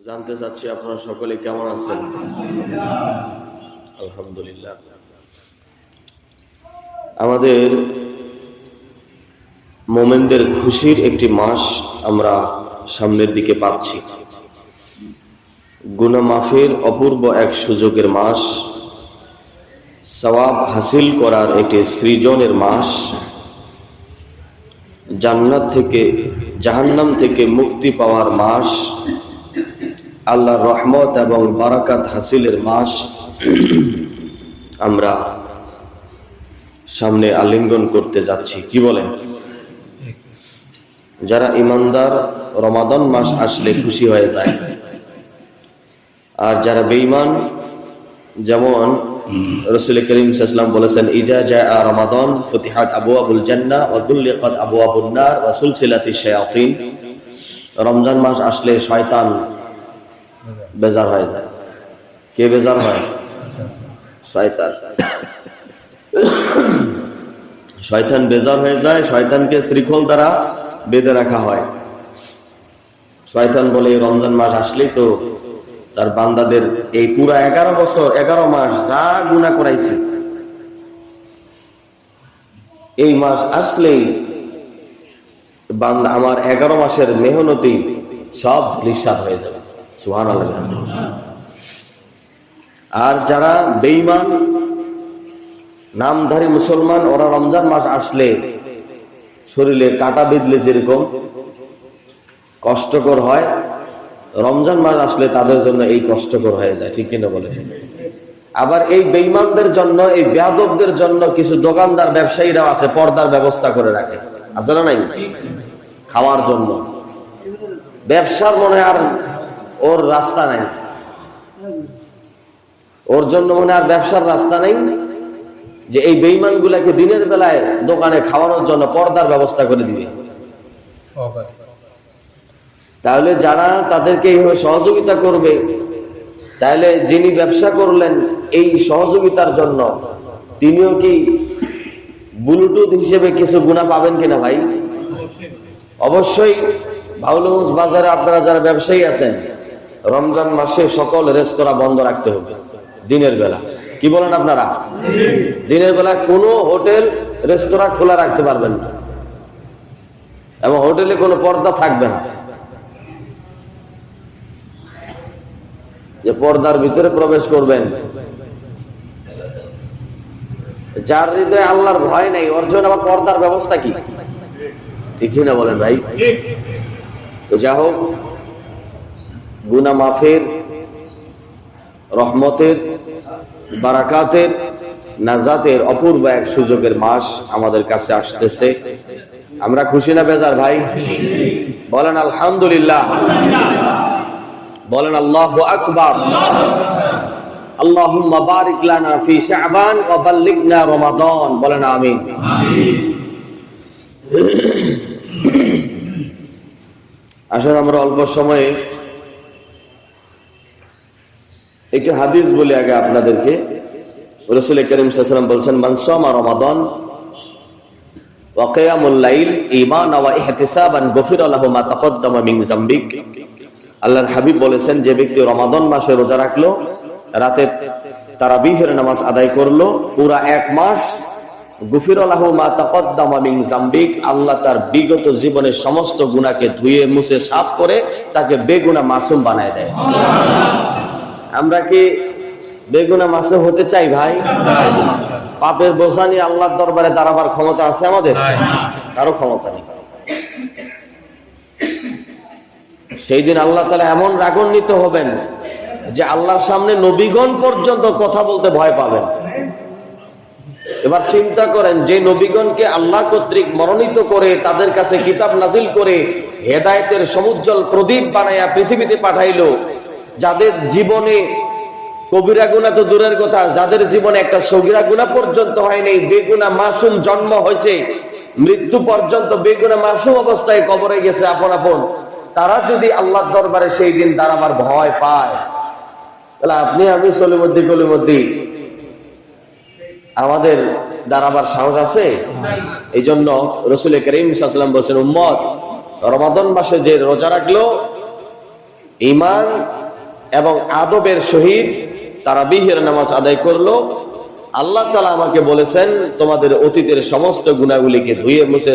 জানতে চাচ্ছি আপনারা সকলে কেমন আছেন? আলহামদুলিল্লাহ। আমাদের মোমেনদের খুশির একটি মাস আমরা সামনের দিকে পাচ্ছি। গুনা মাফের অপূর্ব এক সুযোগের মাস, সওয়াব হাসিল করার একটি সৃজনের মাস, জান্নাত থেকে, জাহান্নাম থেকে মুক্তি পাওয়ার মাস আল্লাহর রহমত এবং বারাকাত হাসিলের মাস আমরা সামনে আলিঙ্গন করতে যাচ্ছি। কি বলেন? যারা ইমানদার রমাদন মাস আসলে খুশি হয়ে যায়। আর যারা বেঈমান, যেমন রসুল করিম সাল্লাম বলেছেন, ইজা যায় রমাদন ফতিহাত আবু আবুল জান্না ওয়াদুল্লিকাত আবু আবুল নার সিলাতি শায়াতিন। রমজান মাস আসলে শয়তান বেজার হয়ে। যায় কে বেজার হয়? শয়তান। শয়তান বেজার হয়ে যায়, শয়তানকে শ্রীখল দ্বারা বেঁধে রাখা হয়। শয়তান বলে রমজান মাস আসলেই তো তার বান্দাদের এই পুরা এগারো বছর, এগারো মাস যা গুণা করাইছে। এই মাস আসলেই বান্দা, আমার এগারো মাসের মেহনতি সব নিঃস্বাদ হয়ে যাবে। আর যারা বেইমান নামধারী মুসলমান, ওরা রমজান মাস আসলে শরীরে কাটা বিঁধলে যেরকম কষ্টকর হয়, রমজান মাস আসলে তাদের জন্য এই কষ্টকর হয়ে যায়, ঠিক কিনা বলে আবার এই বেইমানদের জন্য, এই বেয়াদবদের জন্য কিছু দোকানদার, ব্যবসায়ীরাও আছে, পর্দার ব্যবস্থা করে রাখে। না নাই? খাওয়ার জন্য। ব্যবসার মনে আর ওর রাস্তা নাই। ওর জন্য মনে আর ব্যবসার রাস্তা নেই যে এই বেইমান গুলাকে দিনের বেলায় দোকানে খাওয়ানোর জন্য পর্দার ব্যবস্থা করে দিবে। তাহলে যারা তাদেরকে এইভাবে সহযোগিতা করবে তাহলে যিনি ব্যবসা করলেন এই সহযোগিতার জন্য তিনিও কি ব্লুটুথ হিসেবে কিছু গুণা পাবেন কিনা ভাই? অবশ্যই। ভাউলগঞ্জ বাজারে আপনারা যারা ব্যবসায়ী আছেন রমজান মাসে সকল রেস্তোরাঁ বন্ধ রাখতে হবে। দিনের বেলা। কি বলেন আপনারা? দিনের বেলা কোনো হোটেল, রেস্তোরাঁ খোলা রাখতে পারবেন না। এবং হোটেলে কোনো পর্দা থাকবে না। যে পর্দার ভিতরে প্রবেশ করবেন। যার হৃদয়ে আল্লাহর ভয় নেই, ওর জন্য আবার পর্দার ব্যবস্থা কি? ঠিকই না বলেন ভাই। তো যা হোক গুনা মাফের রহমতের, বারাকাতের, নাজাতের অপূর্ব এক সুযোগের মাস আমাদের কাছে আসতেছে। আমরা খুশি না বেজার ভাই? বলেন আলহামদুলিল্লাহ। বলেন আল্লাহ আকবার। বারিক লানা ফি শাবান ওয়া বাল্লিগনা রমাদান। বলেন আমিন। আসলে আমরা অল্প সময়ে একটু হাদিস বলি আগে আপনাদেরকে। রসুল করিম সাল্লাম বলছেন মানসামা রমাদান ইহতিসাবান গফির মা মিন যামবিক। আল্লাহর হাবিব বলেছেন, যে ব্যক্তি রমাদান মাসে রোজা রাখল, রাতে তারাবিহের নামাজ আদায় করল, পুরা এক মাস গুফির মা তাকদ্দামা মিন যামবিক, আল্লাহ তার বিগত জীবনের সমস্ত গুনাহকে ধুয়ে মুছে সাফ করে তাকে বেগুনা মাসুম বানায় দেয়। আমরা কি বেগুনা মাসে হতে চাই ভাই? পাপের বোঝা নিয়ে আল্লাহর দরবারে দাঁড়াবার ক্ষমতা আছে আমাদের? কারও ক্ষমতা নেই। সেই দিন আল্লাহ তালা এমন রাগান্বিত হবেন যে আল্লাহর সামনে নবীগণ পর্যন্ত কথা বলতে ভয় পাবেন। এবার চিন্তা করেন যে নবীগণকে আল্লাহ কর্তৃক মনোনীত করে তাদের কাছে কিতাব নাজিল করে হেদায়তের সমুজ্জ্বল প্রদীপ বানাইয়া পৃথিবীতে পাঠাইলো যাদের জীবনে কবিরা গুণা তো দূরের কথা, যাদের জীবনে একটা সগিরা গুণা পর্যন্ত হয়নি, বেগুনা মাসুম জন্ম হয়েছে, মৃত্যু পর্যন্ত বেগুনা মাসুম অবস্থায় কবরে গেছে আপন আপন, তারা যদি আল্লাহর দরবারে সেই দিন দাঁড়াবার ভয় পায়, তাহলে আপনি, আমি সলিমদ্দি কলিমদ্দি, আমাদের দাঁড়াবার সাহস আছে? এই জন্য রসুল করিম বলছেন, উম্মত, রমাদন মাসে যে রোজা রাখল ইমান এবং আদবের সহিত তারা বিহের নামাজ আদায় করল। আল্লাহ তালা আমাকে বলেছেন, তোমাদের অতীতের সমস্ত গুণাগুলিকে ধুয়ে মুছে